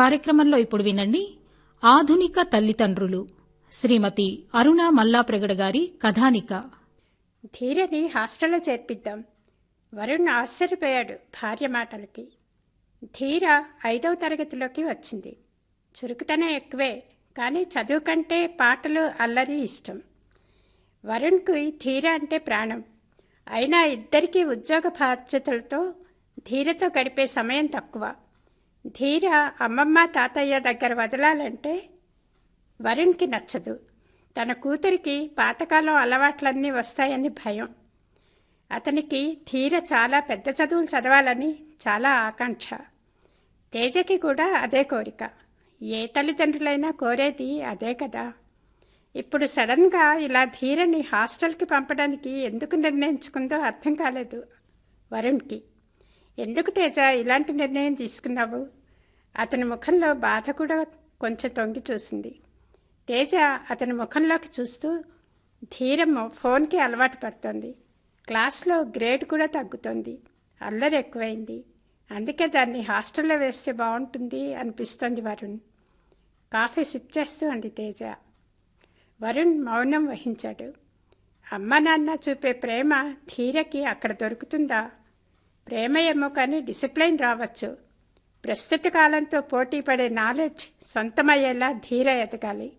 కార్యక్రమంలో ఇప్పుడు వినండి. ఆధునిక తల్లిదండ్రులు. శ్రీమతి అరుణ మల్లాప్రగడ గారి కథానిక. ధీరని హాస్టల్లో చేర్పిద్దాం. వరుణ్ ఆశ్చర్యపోయాడు భార్య మాటలకి. ధీర ఐదవ తరగతిలోకి వచ్చింది. చురుకుతనం ఎక్కువే కానీ చదువు కంటే పాటలు అల్లరి ఇష్టం. వరుణ్కి ధీర అంటే ప్రాణం. అయినా ఇద్దరికీ ఉద్యోగ బాధ్యతలతో ధీరతో గడిపే సమయం తక్కువ. ధీర అమ్మమ్మ తాతయ్య దగ్గర వదలాలంటే వరుణ్కి నచ్చదు. తన కూతురికి పాతకాలం అలవాట్లన్నీ వస్తాయని భయం. అతనికి ధీర చాలా పెద్ద చదువులు చదవాలని చాలా ఆకాంక్ష. తేజకి కూడా అదే కోరిక. ఏ తల్లిదండ్రులైనా కోరేది అదే కదా. ఇప్పుడు సడన్గా ఇలా ధీరని హాస్టల్కి పంపడానికి ఎందుకు నిర్ణయించుకుందో అర్థం కాలేదు వరుణ్కి. ఎందుకు తేజ ఇలాంటి నిర్ణయం తీసుకున్నావు? అతని ముఖంలో బాధ కూడా కొంచెం తొంగి చూసింది. తేజ అతని ముఖంలోకి చూస్తూ ధీరమ్మ ఫోన్కి అలవాటు పడుతోంది. క్లాస్లో గ్రేడ్ కూడా తగ్గుతోంది. అల్లరి ఎక్కువైంది. అందుకే దాన్ని హాస్టల్లో వేస్తే బాగుంటుంది అనిపిస్తోంది వరుణ్. కాఫీ సిప్ చేస్తూ అంది తేజ. వరుణ్ మౌనం వహించాడు. అమ్మ నాన్న చూపే ప్రేమ ధీరకి అక్కడ దొరుకుతుందా? ప్రేమ ఏమో కానీ డిసిప్లైన్ రావచ్చు. ప్రస్తుత కాలంతో పోటీ పడే నాలెడ్జ్ సొంతమయ్యేలా ధీర ఎదగాలి.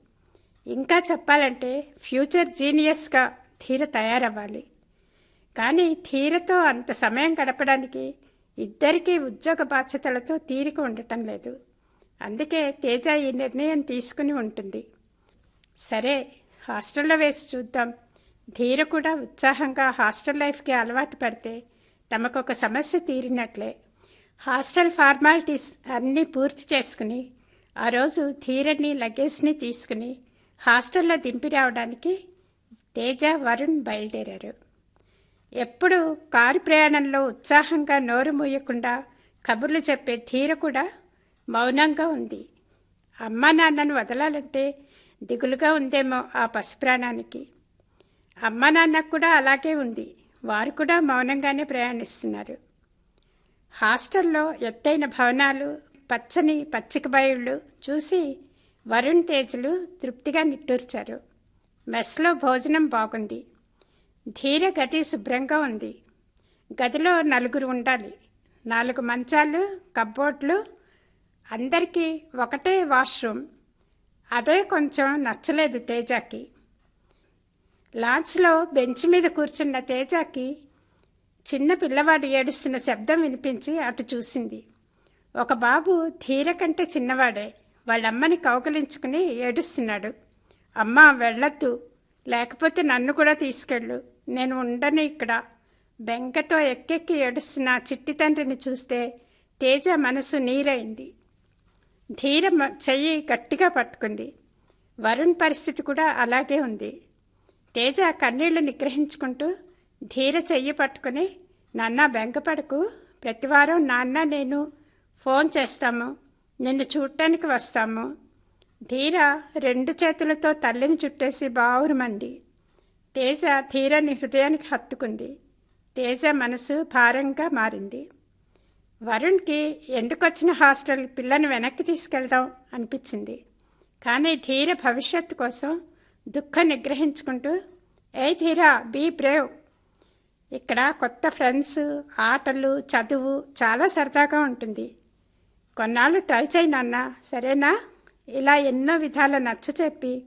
ఇంకా చెప్పాలంటే ఫ్యూచర్ జీనియస్గా ధీర తయారవ్వాలి. కానీ ధీరతో అంత సమయం గడపడానికి ఇద్దరికీ ఉద్యోగ బాధ్యతలతో తీరిక ఉండటం లేదు. అందుకే తేజ ఈ నిర్ణయం తీసుకుని ఉంటుంది. సరే హాస్టల్లో వేసి చూద్దాం. ధీర కూడా ఉత్సాహంగా హాస్టల్ లైఫ్కి అలవాటు పడితే తమకొక సమస్య తీరినట్లే. హాస్టల్ ఫార్మాలిటీస్ అన్నీ పూర్తి చేసుకుని ఆ రోజు ధీరని లగేజ్ని తీసుకుని హాస్టల్లో దింపి రావడానికి తేజ వరుణ్ బయలుదేరారు. ఎప్పుడు కారు ప్రయాణంలో ఉత్సాహంగా నోరు మూయకుండా కబుర్లు చెప్పే ధీర కూడా మౌనంగా ఉంది. అమ్మా నాన్నను వదలాలంటే దిగులుగా ఉందేమో ఆ పసిప్రాణానికి అమ్మా నాన్నకు కూడా అలాగే ఉంది. వారు కూడా మౌనంగానే ప్రయాణిస్తున్నారు. హాస్టల్లో ఎత్తైన భవనాలు పచ్చని పచ్చిక బయళ్ళు చూసి వరుణ్ తేజులు తృప్తిగా నిట్టూర్చారు. మెస్లో భోజనం బాగుంది. ధీర గది శుభ్రంగా ఉంది. గదిలో నలుగురు ఉండాలి. నాలుగు మంచాలు కబ్బోర్డ్లు అందరికీ ఒకటే వాష్రూమ్. అదే కొంచెం నచ్చలేదు తేజాకి. లాంచ్లో బెంచ్ మీద కూర్చున్న తేజాకి చిన్న పిల్లవాడు ఏడుస్తున్న శబ్దం వినిపించి అటు చూసింది. ఒక బాబు ధీర కంటే చిన్నవాడే. వాళ్ళమ్మని కౌకలించుకుని ఏడుస్తున్నాడు. అమ్మ వెళ్ళొద్దు. లేకపోతే నన్ను కూడా తీసుకెళ్ళు. నేను ఉండను ఇక్కడ. బెంకతో ఎక్కెక్కి ఏడుస్తున్న చిట్టి తండ్రిని చూస్తే తేజ మనసు నీరైంది. ధీర చెయ్యి గట్టిగా పట్టుకుంది. వరుణ్ పరిస్థితి కూడా అలాగే ఉంది. తేజ కన్నీళ్ళు నిగ్రహించుకుంటూ ధీర చెయ్యి పట్టుకుని నాన్న బెంకపడకు ప్రతివారం నాన్న నేను ఫోన్ చేస్తాము. నిన్ను చూడటానికి వస్తాము. ధీర రెండు చేతులతో తల్లిని చుట్టేసి బావురుమంది తేజ ధీరని హృదయానికి హత్తుకుంది. తేజ మనసు భారంగా మారింది. వరుణ్కి ఎందుకు వచ్చిన హాస్టల్ పిల్లని వెనక్కి తీసుకెళ్దాం? అనిపించింది. కానీ ధీర భవిష్యత్తు కోసం దుఃఖం నిగ్రహించుకుంటూ ఏ ధీర బీ బ్రేవ్. ఇక్కడ కొత్త ఫ్రెండ్స్ ఆటలు చదువు చాలా సరదాగా ఉంటుంది. కొన్నాళ్ళు ట్రై చేయనన్న సరేనా? ఇలా ఎన్నో విధాల నచ్చచెప్పి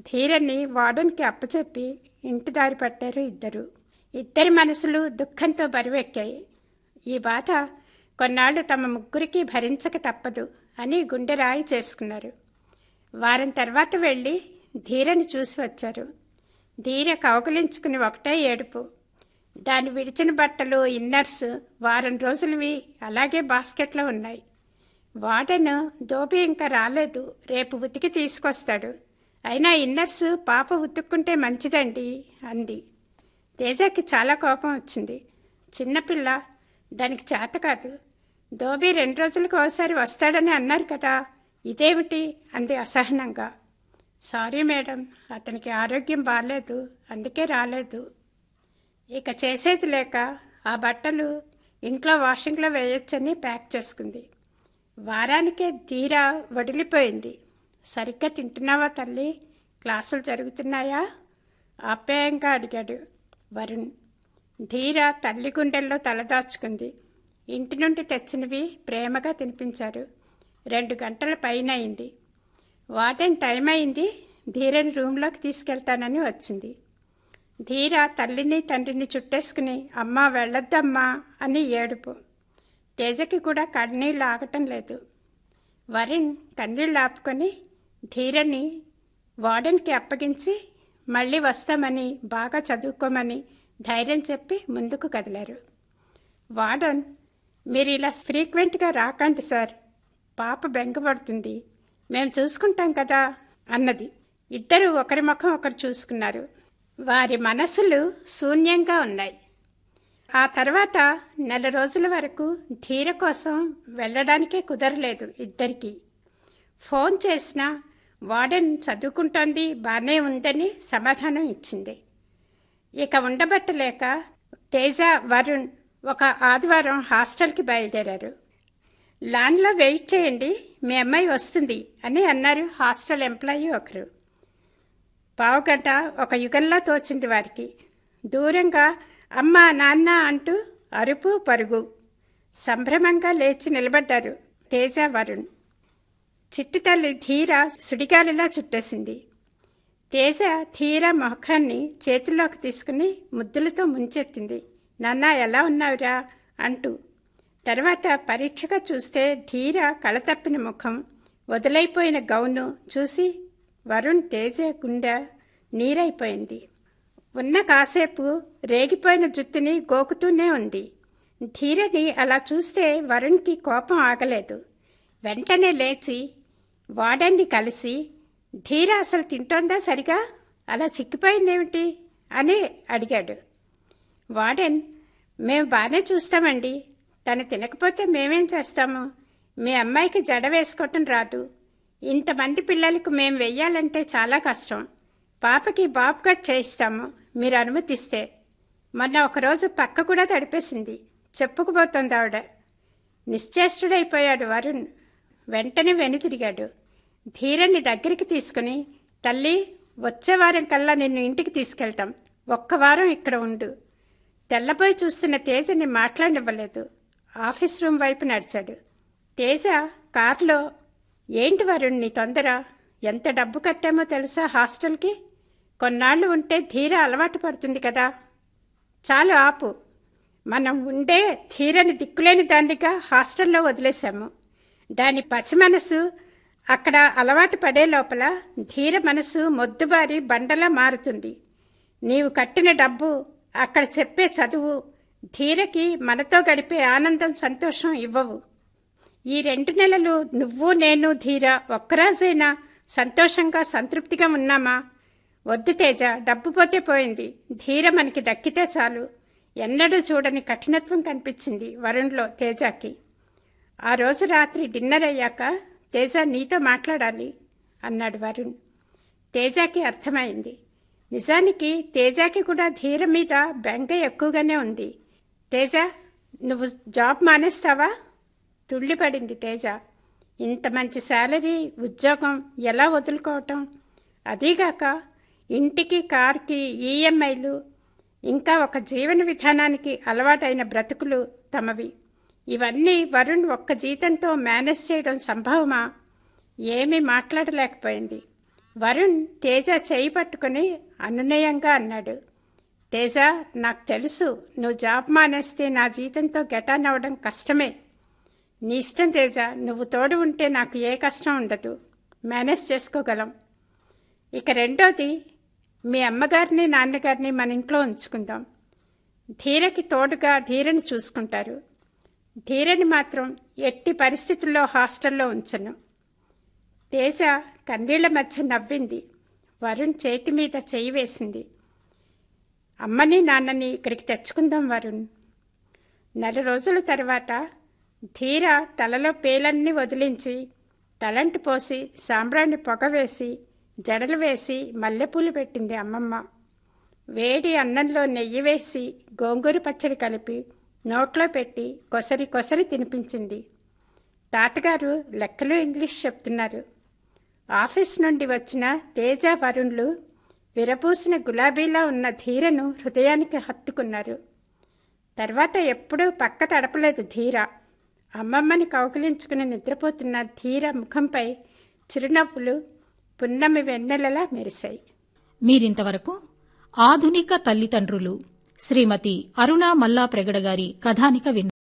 ధీరని వార్డెన్కి అప్పచెప్పి ఇంటి దారి పట్టారు ఇద్దరు. ఇద్దరి మనసులు దుఃఖంతో బరువెక్కాయి. ఈ బాధ కొన్నాళ్ళు తమ ముగ్గురికి భరించక తప్పదు అని గుండె రాయి చేసుకున్నారు. వారం తర్వాత వెళ్ళి ధీరని చూసి వచ్చారు. ధీర కౌకలించుకుని ఒకటే ఏడుపు. దాని విడిచిన బట్టలు ఇన్నర్స్ వారం రోజులవి అలాగే బాస్కెట్లో ఉన్నాయి. వాడను దోపి ఇంకా రాలేదు. రేపు ఉతికి తీసుకొస్తాడు. అయినా ఇన్నర్స్ పాప ఉతుక్కుంటే మంచిదండి అంది. తేజకి చాలా కోపం వచ్చింది. చిన్నపిల్ల దానికి చేత కాదు. దోబి రెండు రోజులకు ఒకసారి వస్తాడని అన్నారు కదా. ఇదేమిటి? అంది అసహనంగా. సారీ మేడం అతనికి ఆరోగ్యం బాగాలేదు అందుకే రాలేదు. ఇక చేసేది లేక ఆ బట్టలు ఇంట్లో వాషింగ్లో వేయొచ్చని ప్యాక్ చేసుకుంది. వారానికే తీరా వడిలిపోయింది. సరిగ్గా తింటున్నావా తల్లి? క్లాసులు జరుగుతున్నాయా? ఆప్యాయంగా అడిగాడు వరుణ్. ధీర తల్లి గుండెల్లో తలదాచుకుంది ఇంటి నుండి తెచ్చినవి ప్రేమగా తినిపించారు. రెండు గంటల పైన అయింది వార్డెన్ టైం అయింది. ధీరని రూమ్లోకి తీసుకెళ్తానని వచ్చింది. ధీర తల్లిని తండ్రిని చుట్టేసుకుని అమ్మా వెళ్ళొద్దమ్మా అని ఏడుపు. తేజకి కూడా కన్నీళ్ళు ఆగటం లేదు. వరుణ్ కన్నీళ్ళు ఆపుకొని ధీరని వార్డెన్కి అప్పగించి మళ్ళీ వస్తామని బాగా చదువుకోమని ధైర్యం చెప్పి ముందుకు కదిలారు. వార్డన్ మీరు ఇలా ఫ్రీక్వెంట్గా రాకండి సార్. పాప బెంగపడుతుంది. మేము చూసుకుంటాం కదా అన్నది. ఇద్దరు ఒకరి ముఖం ఒకరు చూసుకున్నారు. వారి మనసులు శూన్యంగా ఉన్నాయి. ఆ తర్వాత నెల రోజుల వరకు ధీర కోసం వెళ్ళడానికే కుదరలేదు ఇద్దరికి. ఫోన్ చేసినా వార్డెన్ చదువుకుంటోంది బాగానే ఉందని సమాధానం ఇచ్చింది. ఇక ఉండబట్టలేక తేజ వరుణ్ ఒక ఆదివారం హాస్టల్కి బయలుదేరారు. లాన్లో వెయిట్ చేయండి మీ అమ్మాయి వస్తుంది అని అన్నారు హాస్టల్ ఎంప్లాయీ ఒకరు. పావుగంట ఒక యుగంలా తోచింది వారికి. దూరంగా అమ్మ నాన్న అంటూ అరుపు పరుగు. సంభ్రమంగా లేచి నిలబడ్డారు తేజ వరుణ్. చిట్టి తల్లి ధీర సుడిగాలిలా చుట్టేసింది. తేజ ధీర మొఖాన్ని చేతిలోకి తీసుకుని ముద్దులతో ముంచెత్తింది. నాన్న ఎలా ఉన్నావురా? అంటూ. తర్వాత పరీక్షగా చూస్తే ధీర కళతప్పిన ముఖం వదిలైపోయిన గౌను చూసి వరుణ్ తేజ గుండె నీరైపోయింది. ఉన్న కాసేపు రేగిపోయిన జుత్తుని గోకుతూనే ఉంది. ధీరని అలా చూస్తే వరుణ్కి కోపం ఆగలేదు. వెంటనే లేచి వాడన్ని కలిసి ధీర అసలు తింటోందా సరిగా? అలా చిక్కిపోయిందేమిటి? అని అడిగాడు. వాడెన్ మేము బాగానే చూస్తామండి. తను తినకపోతే మేమేం చేస్తాము? మీ అమ్మాయికి జడ వేసుకోవటం రాదు. ఇంతమంది పిల్లలకు మేము వెయ్యాలంటే చాలా కష్టం. పాపకి బాబ్ కట్ చేయిస్తాము మీరు అనుమతిస్తే. మొన్న ఒకరోజు పక్క కూడా తడిపేసింది. చెప్పుకుపోతుంది ఆవిడ. నిశ్చేష్టుడైపోయాడు వరుణ్. వెంటనే వెనుతిరిగాడు ధీరని దగ్గరికి తీసుకుని తల్లి వచ్చే వారం కల్లా నిన్ను ఇంటికి తీసుకెళ్తాం. ఒక్క వారం ఇక్కడ ఉండు. తెల్లబోయి చూస్తున్న తేజని మాట్లాడనివ్వలేదు. ఆఫీస్ రూమ్ వైపు నడిచాడు. తేజ కారులో ఏంటి వరుణ్ నీ తొందర? ఎంత డబ్బు కట్టామో తెలుసా హాస్టల్కి? కొన్నాళ్ళు ఉంటే ధీర అలవాటు పడుతుంది కదా. చాలు ఆపు. మనం ఉండే ధీరని దిక్కులేని దానిగా హాస్టల్లో వదిలేశాము. దాని పసి మనసు అక్కడ అలవాటు పడే లోపల ధీర మనసు మొద్దుబారి బండలా మారుతుంది. నీవు కట్టిన డబ్బు అక్కడ చెప్పే చదువు ధీరకి మనతో గడిపే ఆనందం సంతోషం ఇవ్వవు. ఈ రెండు నెలలు నువ్వు నేను ధీర ఒక్కరాజైనా సంతోషంగా సంతృప్తిగా ఉన్నామా? వద్దు తేజ డబ్బు పోతే పోయింది. ధీర మనకి దక్కితే చాలు. ఎన్నడూ చూడని కఠినత్వం కనిపించింది వరుణ్లో తేజాకి. ఆ రోజు రాత్రి డిన్నర్ అయ్యాక తేజ నీతో మాట్లాడాలి అన్నాడు వరుణ్. తేజాకి అర్థమైంది. నిజానికి తేజాకి కూడా ధీర మీద బెంగ ఎక్కువగానే ఉంది. తేజ నువ్వు జాబ్ మానేస్తావా? తుళ్ళిపడింది తేజ. ఇంత మంచి శాలరీ ఉద్యోగం ఎలా వదులుకోవటం? అదీగాక ఇంటికి కార్కి ఈఎంఐలు ఇంకా ఒక జీవన విధానానికి అలవాటైన బ్రతుకులు తమవి. ఇవన్నీ వరుణ్ ఒక్క జీతంతో మేనేజ్ చేయడం సంభవమా? ఏమీ మాట్లాడలేకపోయింది. వరుణ్ తేజ చేయి పట్టుకుని అనునయంగా అన్నాడు. తేజ నాకు తెలుసు నువ్వు జాబ్ మానేస్తే నా జీతంతో గెటాన్ అవ్వడం కష్టమే. నీ ఇష్టం తేజ నువ్వు తోడు ఉంటే నాకు ఏ కష్టం ఉండదు. మేనేజ్ చేసుకోగలం. ఇక రెండోది మీ అమ్మగారిని నాన్నగారిని మన ఇంట్లో ఉంచుకుందాం. ధీరకి తోడుగా ధీరని చూసుకుంటారు. ధీరని మాత్రం ఎట్టి పరిస్థితుల్లో హాస్టల్లో ఉంచను. తేజ కన్నీళ్ళ మధ్య నవ్వింది. వరుణ్ చేతి మీద చేయి వేసింది. అమ్మని నాన్నని ఇక్కడికి తెచ్చుకుందాం వరుణ్. నెల రోజుల తర్వాత ధీర తలలో పేలన్నీ వదిలించి తలంటి పోసి సాంబ్రాణి పొగ వేసి జడలు వేసి మల్లెపూలు పెట్టింది అమ్మమ్మ. వేడి అన్నంలో నెయ్యి వేసి గోంగూర పచ్చడి కలిపి నోట్లో పెట్టి కొసరి కొసరి తినిపించింది. తాతగారు లెక్కలు ఇంగ్లీష్ చెప్తున్నారు. ఆఫీస్ నుండి వచ్చిన తేజ వరుణ్లు విరపూసిన గులాబీలా ఉన్న ధీరను హృదయానికి హత్తుకున్నారు. తర్వాత ఎప్పుడూ పక్క తడపలేదు ధీర. అమ్మమ్మని కౌకిలించుకుని నిద్రపోతున్న ధీర ముఖంపై చిరునవ్వులు పున్నమి వెన్నెలలా మెరిశాయి. మీరింతవరకు ఆధునిక తల్లిదండ్రులు శ్రీమతి అరుణ మల్లా ప్రగడ గారి కథానిక విన్నారు